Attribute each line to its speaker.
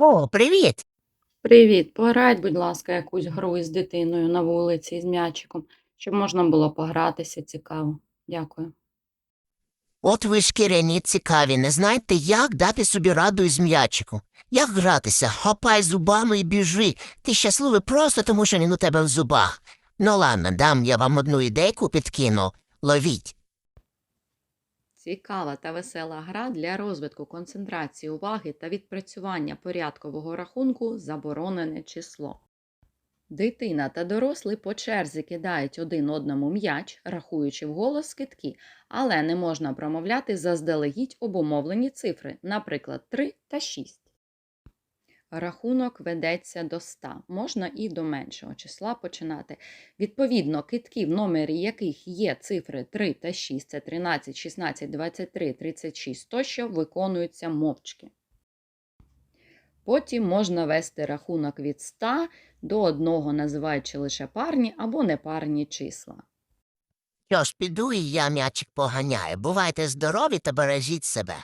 Speaker 1: О, привіт!
Speaker 2: Привіт, пограть, будь ласка, якусь гру із дитиною на вулиці з м'ячиком, щоб можна було погратися цікаво. Дякую.
Speaker 1: От ви шкіряні цікаві, не знаєте, як дати собі раду із м'ячиком. Як гратися? Хапай зубами і біжи. Ти щасливий просто тому, що він у тебе в зубах. Ну ладно, дам я вам одну ідейку підкину. Ловіть.
Speaker 2: Цікава та весела гра для розвитку концентрації уваги та відпрацювання порядкового рахунку заборонене число. Дитина та дорослий по черзі кидають один одному м'яч, рахуючи вголос китки, але не можна промовляти заздалегідь обумовлені цифри, наприклад, 3 та 6. Рахунок ведеться до 100, можна і до меншого числа починати. Відповідно, китки, в номері яких є цифри 3 та 6, це 13, 16, 23, 36 тощо, виконуються мовчки. Потім можна вести рахунок від 100 до 1, називаючи лише парні або непарні числа.
Speaker 1: Що ж, піду і я м'ячик поганяю. Бувайте здорові та бережіть себе.